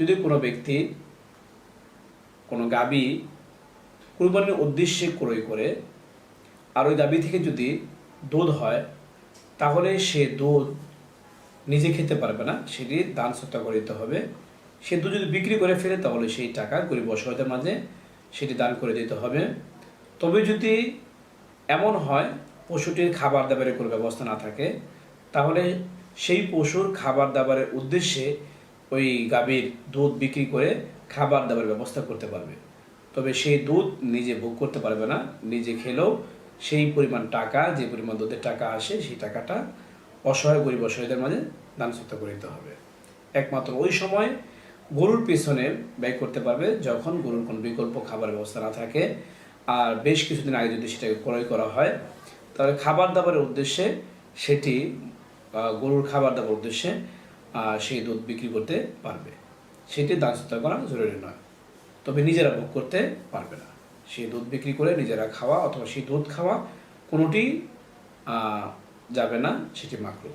যদি কোনো ব্যক্তি কোনো গাবি কুরবানির উদ্দেশ্যে ক্রয় করে আর ওই গাবি থেকে যদি দুধ হয়, তাহলে সে দুধ নিজে খেতে পারবে না, সেটি দান সত্তা করে দিতে হবে। সে দুধ যদি বিক্রি করে ফেলে, তাহলে সেই টাকা গরিব অসহায়দের মাঝে সেটি দান করে দিতে হবে। তবে যদি এমন হয়, পশুটির খাবার দাবারের কোনো ব্যবস্থা না থাকে, তাহলে সেই পশুর খাবার দাবারের উদ্দেশ্যে ওই গাভীর দুধ বিক্রি করে খাবার দাবারের ব্যবস্থা করতে পারবে। তবে সেই দুধ নিজে ভোগ করতে পারবে না, নিজে খেলেও সেই পরিমাণ টাকা, যে পরিমাণ দুধের টাকা আসে, সেই টাকাটা অসহায় গরিব অসহায়দের মাঝে দান করে দিতে হবে। একমাত্র ওই সময় গরুর পেছনে ব্যয় করতে পারবে, যখন গরুর কোনো বিকল্প খাবার ব্যবস্থা না থাকে। আর বেশ কিছুদিন আগে যদি সেটাকে ক্রয় করা হয়, তাহলে খাবার দাবারের উদ্দেশ্যে সেটি গরুর খাবার দাবার উদ্দেশ্যে সেই দুধ বিক্রি করতে পারবে। সেটি দান চিন্তা করা জরুরি নয়। তবে নিজেরা ভোগ করতে পারবে না। সেই দুধ বিক্রি করে নিজেরা খাওয়া অথবা সেই দুধ খাওয়া কোনোটি যাবে না, সেটি মাকরু